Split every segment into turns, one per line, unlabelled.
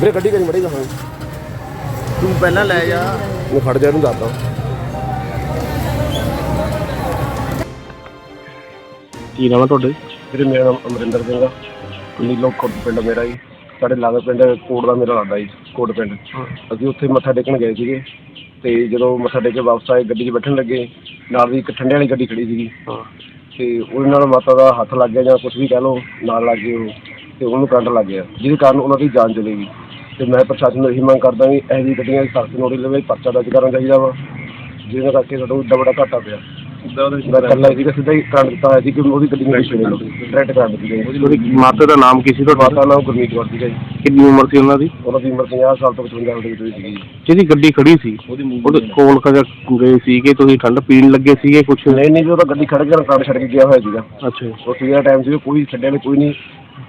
ਵੀਰੇ ਗੱਡੀ ਕਰੀ ਮੜੀ ਕਹਾਂ
ਤੂੰ ਪਹਿਲਾਂ ਲੈ ਜਾ।
ਉਹ ਖੜ ਜਾ ਇਹਨੂੰ ਦੱਸਦਾ
ਕੀ ਨਾਮ ਹੈ ਤੁਹਾਡੇ?
ਵੀਰੇ ਮੇਰਾ ਨਾਮ ਅਮਰਿੰਦਰ ਸਿੰਘ ਆ। ਨੀਲੋ ਕੋਟ ਪਿੰਡ ਮੇਰਾ ਜੀ। ਸਾਡੇ ਲਾਗੇ ਪਿੰਡ ਕੋਟ ਦਾ ਮੇਰਾ ਲੱਗਦਾ ਜੀ ਕੋਟ ਪਿੰਡ। ਅਸੀਂ ਉੱਥੇ ਮੱਥਾ ਟੇਕਣ ਗਏ ਸੀਗੇ। ਤੇ ਜਦੋਂ ਮੱਥਾ ਟੇਕ ਕੇ ਵਾਪਸ ਆਏ ਗੱਡੀ 'ਚ ਬੈਠਣ ਲੱਗੇ। ਨਾਲ ਦੀ ਇੱਕ ਠੰਡੇ ਵਾਲੀ ਗੱਡੀ ਖੜੀ ਸੀਗੀ। ਤੇ ਉਹਦੇ ਨਾਲ ਮਾਤਾ ਦਾ ਹੱਥ ਲੱਗ ਗਿਆ ਜਾਂ ਕੁਝ ਵੀ ਕਹਿ ਲਓ, ਨਾਲ ਲੱਗ ਗਏ ਉਹ, ਤੇ ਉਹਨੂੰ ਕਰੰਟ ਲੱਗ ਗਿਆ, ਜਿਹਦੇ ਕਾਰਨ ਉਹਨਾਂ ਦੀ ਜਾਨ ਚਲੀ ਗਈ। ਤੇ ਮੈਂ ਪ੍ਰਸ਼ਾਸਨ ਨੂੰ ਇਹੀ ਮੰਗ ਕਰਦਾ ਵੀ ਇਹੋ ਜਿਹੀ ਗੱਡੀਆਂ ਦੀ ਸਖਤ ਨੋਟਿਸ ਲਵੇ ਪਰਚਾ ਦਰਜ ਕਰਨਾ ਚਾਹੀਦਾ ਵਾ, ਜਿਹਦੇ ਕਰਕੇ ਸਾਡਾ ਏਡਾ ਵੱਡਾ ਘਾਟਾ ਪਿਆ। ਮੈਂ ਕੱਲਾ ਸੀਗਾ ਸਿੱਧਾ ਹੀ ਕਰੰਟ ਦਿੱਤਾ ਹੋਇਆ ਸੀ ਕਿ ਉਹਦੀ ਗੱਡੀ ਨੂੰ ਡਾਇਰੈਕਟ ਕਰੰਟ ਦਿੱਤੀ। ਗਈ
ਉਹਦੀ ਮਾਤਾ ਦਾ ਨਾਮ ਕੀ ਸੀ ਤੁਹਾਡਾ?
ਮਾਤਾ ਨਾਮ ਗੁਰਮੀਤ ਕੌਰ ਸੀਗਾ ਜੀ।
ਕਿੰਨੀ ਉਮਰ ਸੀ ਉਹਨਾਂ ਦੀ?
ਉਹਨਾਂ ਦੀ ਉਮਰ 50 ਸਾਲ ਤੋਂ 55 ਸਾਲ ਦੇ ਵਿੱਚ ਸੀਗੀ ਜੀ।
ਜਿਹਦੀ ਗੱਡੀ ਖੜੀ ਸੀ ਉਹਦੇ ਕੋਲ ਕਦੇ ਗਏ ਸੀ ਕਿ ਤੁਸੀਂ ਠੰਡ ਪੀਣ ਲੱਗੇ ਸੀਗੇ ਕੁਛ?
ਨਹੀਂ ਨਹੀਂ ਜੀ ਉਹ ਤਾਂ ਗੱਡੀ ਖੜ ਕੇ ਕਰੰਟ ਛੱਡ ਕੇ ਗਿਆ ਹੋਇਆ ਸੀਗਾ।
ਅੱਛਾ ਜੀ।
ਉਹ ਸੀਗਾ ਟਾਈਮ ਸੀ ਕੋਈ ਛੱਡਿਆ ਨਹੀਂ ਕੋਈ ਨਹੀਂ।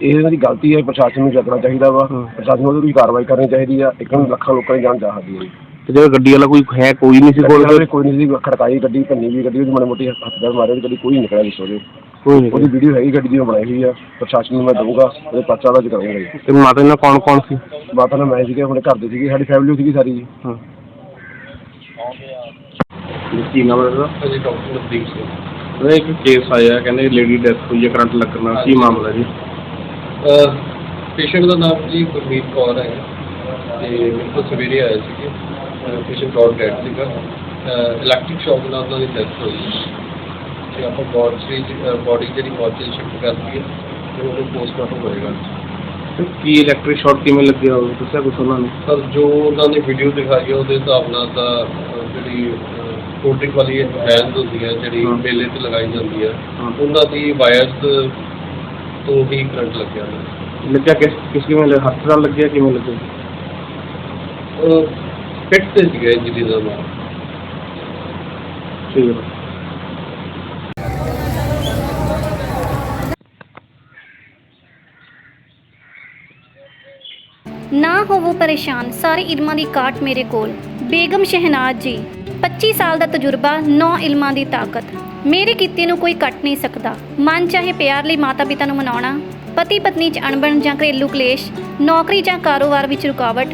ਇਹ ਇਹਨਾਂ ਦੀ ਗਲਤੀ ਹੈ ਪ੍ਰਸ਼ਾਸਨ ਨੂੰ ਜਗਣਾ ਚਾਹੀਦਾ ਵਾ। ਪ੍ਰਸ਼ਾਸਨ ਨੂੰ ਉਹਦੀ ਕਾਰਵਾਈ ਕਰਨੀ ਚਾਹੀਦੀ ਆ। ਇੱਕ ਲੱਖਾਂ ਲੋਕਾਂ ਦੀ ਜਾਨ ਚਾਹਦੀ ਹੈ ਜੀ।
ਤੇ ਜਿਹੜਾ ਗੱਡੀ ਵਾਲਾ ਕੋਈ ਹੈ ਕੋਈ ਨਹੀਂ ਸੀ ਕੋਲ
ਕੋਲ ਕੋਈ ਨਹੀਂ ਸੀ ਖੜਕਾਈ ਗੱਡੀ ਭੰਨੀ ਵੀ ਗੱਡੀ ਉਹਦੀ ਮਾੜੀ ਮੋਟੀ ਹੱਥ ਦਾ ਮਾਰੇ ਗੱਡੀ ਕੋਈ ਨਹੀਂ ਨਿਕਲਿਆ ਵਿੱਚੋਂ ਉਹਦੇ।
ਕੋਈ ਨਹੀਂ
ਉਹਦੀ ਵੀਡੀਓ ਹੈਗੀ ਗੱਡੀ ਦੀ ਉਹ ਬਣਾਈ ਹੋਈ ਆ ਪ੍ਰਸ਼ਾਸਨ ਨੂੰ ਮੈਂ ਦਊਂਗਾ ਉਹਦੇ ਪਰਚਾ ਦਰਜ ਕਰਾਂਗਾ। ਜੀ
ਤੇ ਮਾਤਾ ਨਾਲ ਕੌਣ ਕੌਣ ਸੀ?
ਮਾਤਾ ਨਾਲ ਮੈਂ ਸੀਗੇ ਆਪਣੇ ਘਰ ਦੇ ਸੀਗੇ ਸਾਡੀ ਫੈਮਿਲੀ ਸੀਗੀ ਸਾਰੀ। ਜੀ
ਹਾਂ। ਕੀ ਨਾਮ ਹੈ ਉਹਦਾ
ਅਜੇ ਡਾਕਟਰ ਨਵਦੀਪ ਸਿੰਘ।
ਉਹਦਾ ਇੱਕ ਕੇਸ ਆਇਆ ਕਹਿੰਦੇ ਲੇਡੀ ਡੈਥ ਹੋਈ ਹੈ ਕਰੰਟ ਲੱਗਣਾ ਕੀ ਮਾਮਲਾ ਜੀ?
ਪੇਸ਼ੈਂਟ ਦਾ ਨਾਮ ਜੀ ਗੁਰਮੀਤ ਕੌਰ ਹੈ। ਤੇ ਮੇਰੇ ਕੋਲ ਸਵੇਰੇ ਆਇਆ ਸੀ ਪੇਸ਼ੈਂਟ ਕੌਰ ਡੈਡ ਸੀਗਾ ਇਲੈਕਟ੍ਰਿਕ ਸ਼ੌਕ ਨਾਲ ਉਹਨਾਂ ਦੀ ਡੈਥ ਹੋਈ ਤੇ ਆਪਾਂ ਬੋਡੀ ਬੋਡੀ ਜਿਹੜੀ ਮੋਰਚਰੀ ਸ਼ਿਫਟ ਕਰਤੀ ਹੈ ਤੇ ਉਹਨੂੰ ਪੋਸਟਮਾਰਟਮ ਹੋਏਗਾ
ਕੀ ਇਲੈਕਟ੍ਰਿਕ ਸ਼ਾਰਟ ਕਿਵੇਂ ਲੱਗਿਆ ਉਹ ਦੱਸਿਆ ਕੁਛ ਉਹਨਾਂ ਨੇ
ਪਰ ਜੋ ਉਹਨਾਂ ਨੇ ਵੀਡੀਓ ਦਿਖਾਈ ਹੈ ਉਹਦੇ ਹਿਸਾਬ ਨਾਲ ਤਾਂ ਜਿਹੜੀ ਕੋਟਿਕ ਵਾਲੀ ਹੁੰਦੀਆਂ ਜਿਹੜੀ
ਹਾਂ।
ਮੇਲੇ ਤੇ ਲਗਾਈ ਜਾਂਦੀ ਹੈ। ਉਹਨਾਂ ਦੀ ਵਾਇਰਸ ਤੋਂ ਹੀ ਕਰੰਟ ਲੱਗਿਆ
ਲੱਗਿਆ ਕਿਸ ਕਿਸ ਕਿਵੇਂ? ਹੱਥ ਨਾਲ ਲੱਗਿਆ ਕਿਵੇਂ ਲੱਗਿਆ
ਪਿੱਟ ਤੇ ਸੀਗਾ ਇੰਜਰੀ ਦਾ ਨਾਮ
ਠੀਕ ਹੈ
ਨਾ ਹੋਵੋ ਪਰੇਸ਼ਾਨ ਸਾਰੇ ਇਲਮਾਂ ਦੀ ਕਾਟ ਮੇਰੇ ਕੋਲ। ਬੇਗਮ ਸ਼ਹਿਨਾਜ਼ ਜੀ 25 ਸਾਲ ਦਾ ਤਜਰਬਾ 9 ਇਲਮਾਂ ਦੀ ਤਾਕਤ। ਮੇਰੇ ਕੀਤੇ ਨੂੰ ਕੋਈ ਕੱਟ ਨਹੀਂ ਸਕਦਾ। ਮਨ ਚਾਹੇ ਪਿਆਰ ਲਈ ਮਾਤਾ ਪਿਤਾ ਨੂੰ ਮਨਾਉਣਾ ਪਤੀ ਪਤਨੀ 'ਚ ਅਣਬਣ ਜਾਂ ਘਰੇਲੂ ਕਲੇਸ਼ ਨੌਕਰੀ ਜਾਂ ਕਾਰੋਬਾਰ ਵਿੱਚ ਰੁਕਾਵਟ